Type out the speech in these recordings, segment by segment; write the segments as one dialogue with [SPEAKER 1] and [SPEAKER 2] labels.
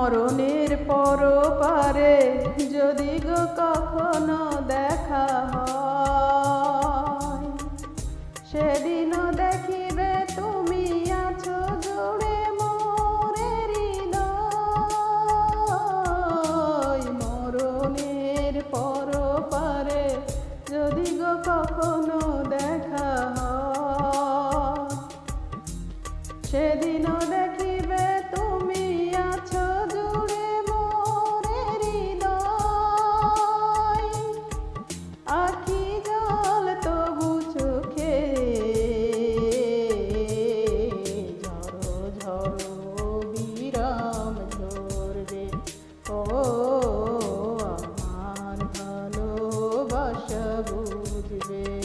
[SPEAKER 1] মরণের পর পারে যদি গো কখনো দেখা হয়, সেদিনও দেখিবে তুমি আছো জুড়ে মোরে হৃদয়। মরণের পর পারে যদি গো কখনো দেখা হয়, সেদিনও 아버지 배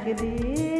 [SPEAKER 1] লাগে দিয়ে